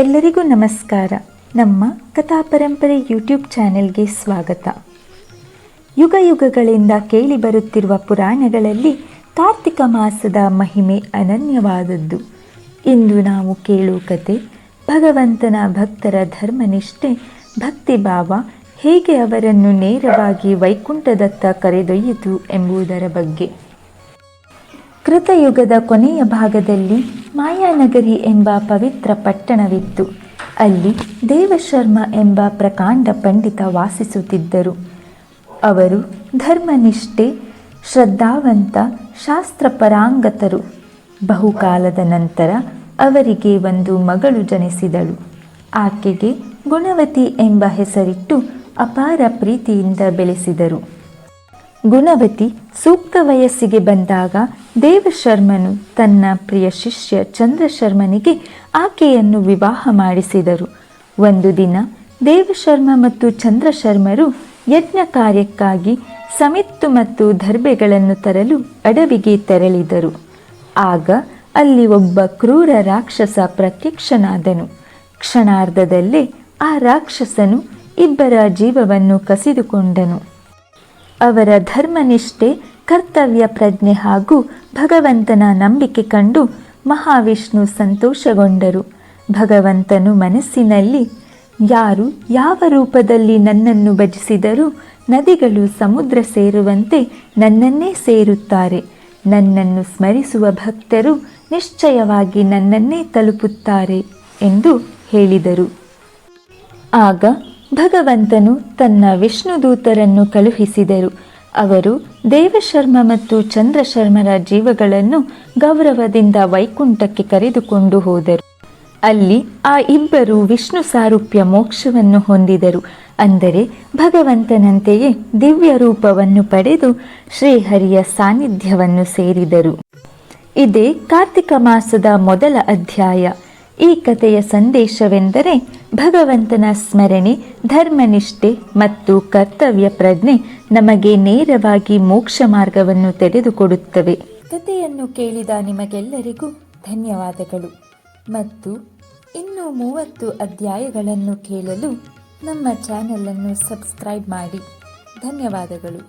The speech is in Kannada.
ಎಲ್ಲರಿಗೂ ನಮಸ್ಕಾರ. ನಮ್ಮ ಕಥಾ ಪರಂಪರೆ ಯೂಟ್ಯೂಬ್ ಚಾನೆಲ್ಗೆ ಸ್ವಾಗತ. ಯುಗ ಯುಗಗಳಿಂದ ಕೇಳಿ ಬರುತ್ತಿರುವ ಪುರಾಣಗಳಲ್ಲಿ ಕಾರ್ತಿಕ ಮಾಸದ ಮಹಿಮೆ ಅನನ್ಯವಾದದ್ದು. ಇಂದು ನಾವು ಕೇಳುವ ಕತೆ, ಭಗವಂತನ ಭಕ್ತರ ಧರ್ಮನಿಷ್ಠೆ, ಭಕ್ತಿಭಾವ ಹೇಗೆ ಅವರನ್ನು ನೇರವಾಗಿ ವೈಕುಂಠದತ್ತ ಕರೆದೊಯ್ಯಿತು ಎಂಬುದರ ಬಗ್ಗೆ. ಕೃತಯುಗದ ಕೊನೆಯ ಭಾಗದಲ್ಲಿ ಮಾಯಾನಗರಿ ಎಂಬ ಪವಿತ್ರ ಪಟ್ಟಣವಿತ್ತು. ಅಲ್ಲಿ ದೇವಶರ್ಮ ಎಂಬ ಪ್ರಕಾಂಡ ಪಂಡಿತ ವಾಸಿಸುತ್ತಿದ್ದರು. ಅವರು ಧರ್ಮನಿಷ್ಠೆ, ಶ್ರದ್ಧಾವಂತ, ಶಾಸ್ತ್ರಪರಾಂಗತರು. ಬಹುಕಾಲದ ನಂತರ ಅವರಿಗೆ ಒಂದು ಮಗಳು ಜನಿಸಿದಳು. ಆಕೆಗೆ ಗುಣವತಿ ಎಂಬ ಹೆಸರಿಟ್ಟು ಅಪಾರ ಪ್ರೀತಿಯಿಂದ ಬೆಳೆಸಿದರು. ಗುಣವತಿ ಸೂಕ್ತ ವಯಸ್ಸಿಗೆ ಬಂದಾಗ ದೇವಶರ್ಮನು ತನ್ನ ಪ್ರಿಯ ಶಿಷ್ಯ ಚಂದ್ರಶರ್ಮನಿಗೆ ಆಕೆಯನ್ನು ವಿವಾಹ ಮಾಡಿಸಿದರು. ಒಂದು ದಿನ ದೇವಶರ್ಮ ಮತ್ತು ಚಂದ್ರಶರ್ಮರು ಯಜ್ಞ ಕಾರ್ಯಕ್ಕಾಗಿ ಸಮಿತ್ತು ಮತ್ತು ದರ್ಬೆಗಳನ್ನು ತರಲು ಅಡವಿಗೆ ತೆರಳಿದರು. ಆಗ ಅಲ್ಲಿ ಒಬ್ಬ ಕ್ರೂರ ರಾಕ್ಷಸ ಪ್ರತ್ಯಕ್ಷನಾದನು. ಕ್ಷಣಾರ್ಧದಲ್ಲೇ ಆ ರಾಕ್ಷಸನು ಇಬ್ಬರ ಜೀವವನ್ನು ಕಸಿದುಕೊಂಡನು. ಅವರ ಧರ್ಮನಿಷ್ಠೆ, ಕರ್ತವ್ಯ ಪ್ರಜ್ಞೆ ಹಾಗೂ ಭಗವಂತನ ನಂಬಿಕೆ ಕಂಡು ಮಹಾವಿಷ್ಣು ಸಂತೋಷಗೊಂಡರು. ಭಗವಂತನು ಮನಸ್ಸಿನಲ್ಲಿ, ಯಾರು ಯಾವ ರೂಪದಲ್ಲಿ ನನ್ನನ್ನು ಭಜಿಸಿದರೂ ನದಿಗಳು ಸಮುದ್ರ ಸೇರುವಂತೆ ನನ್ನನ್ನೇ ಸೇರುತ್ತಾರೆ. ನನ್ನನ್ನು ಸ್ಮರಿಸುವ ಭಕ್ತರು ನಿಶ್ಚಯವಾಗಿ ನನ್ನನ್ನೇ ತಲುಪುತ್ತಾರೆ ಎಂದು ಹೇಳಿದರು. ಆಗ ಭಗವಂತನು ತನ್ನ ವಿಷ್ಣುದೂತರನ್ನು ಕಳುಹಿಸಿದರು. ಅವರು ದೇವಶರ್ಮ ಮತ್ತು ಚಂದ್ರಶರ್ಮರ ಜೀವಗಳನ್ನು ಗೌರವದಿಂದ ವೈಕುಂಠಕ್ಕೆ ಕರೆದುಕೊಂಡು ಹೋದರು. ಅಲ್ಲಿ ಆ ಇಬ್ಬರು ವಿಷ್ಣು ಸಾರೂಪ್ಯ ಮೋಕ್ಷವನ್ನು ಹೊಂದಿದರು. ಅಂದರೆ ಭಗವಂತನಂತೆಯೇ ದಿವ್ಯ ರೂಪವನ್ನು ಪಡೆದು ಶ್ರೀಹರಿಯ ಸಾನ್ನಿಧ್ಯವನ್ನು ಸೇರಿದರು. ಇದೇ ಕಾರ್ತಿಕ ಮಾಸದ ಮೊದಲ ಅಧ್ಯಾಯ. ಈ ಕಥೆಯ ಸಂದೇಶವೆಂದರೆ ಭಗವಂತನ ಸ್ಮರಣೆ, ಧರ್ಮನಿಷ್ಠೆ ಮತ್ತು ಕರ್ತವ್ಯ ಪ್ರಜ್ಞೆ ನಮಗೆ ನೇರವಾಗಿ ಮೋಕ್ಷ ಮಾರ್ಗವನ್ನು ತೆರೆದುಕೊಡುತ್ತವೆ. ಕಥೆಯನ್ನು ಕೇಳಿದ ನಿಮಗೆಲ್ಲರಿಗೂ ಧನ್ಯವಾದಗಳು. ಮತ್ತು ಇನ್ನೂ ಮೂವತ್ತು ಅಧ್ಯಾಯಗಳನ್ನು ಕೇಳಲು ನಮ್ಮ ಚಾನಲನ್ನು ಸಬ್ಸ್ಕ್ರೈಬ್ ಮಾಡಿ. ಧನ್ಯವಾದಗಳು.